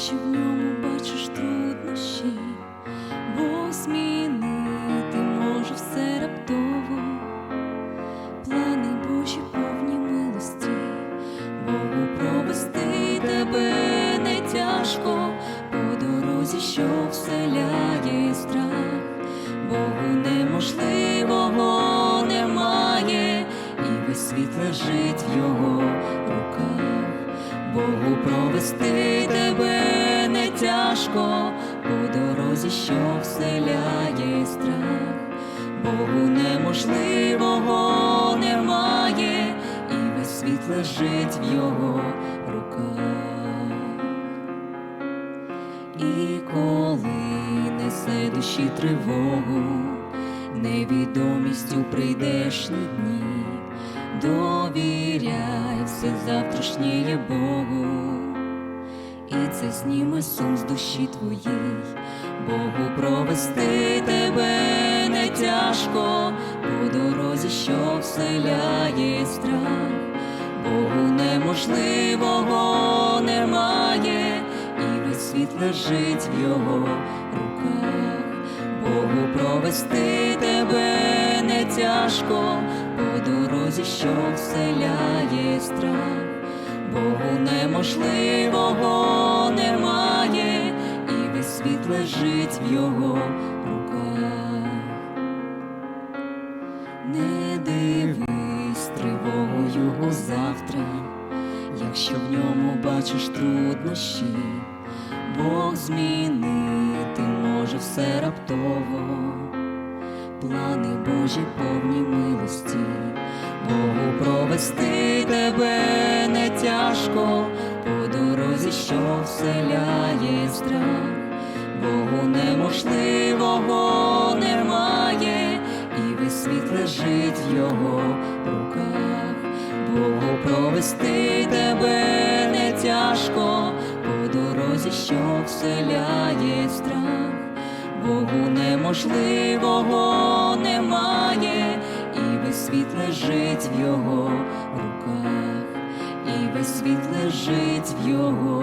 якщо в ньому бачиш труднощі, бо змінити може все раптово, плани Божі повні милості, Богу провести тебе не тяжко, по дорозі, що вселяє страх, Богу неможливого немає, і весь світ лежить в його руках. Богу провести тебе тяжко, по дорозі, що вселяє страх, Богу неможливого немає, і весь світ лежить в його руках. І коли несе душі тривогу, невідомістю прийдешні дні, довіряй все завтрашнє Богу, і це зніме сум з душі твоїй, Богу провести тебе не тяжко, по дорозі, що вселяє страх, Богу неможливого немає, і весь світ лежить в його руках, Богу провести тебе не тяжко, по дорозі, що вселяє страх, Богу неможливого в його руках. Не дивись тривогою у завтра, якщо в ньому бачиш труднощі, Бог змінити може все раптово, плани Божі повні милості, Богу провести тебе не тяжко, по дорозі, що вселяє страх, Богу неможливого немає, і весь світ лежить в його руках, Богу провести тебе не тяжко, по дорозі, що вселяє страх, Богу неможливого немає, і весь світ лежить в його руках, і весь світ лежить в його.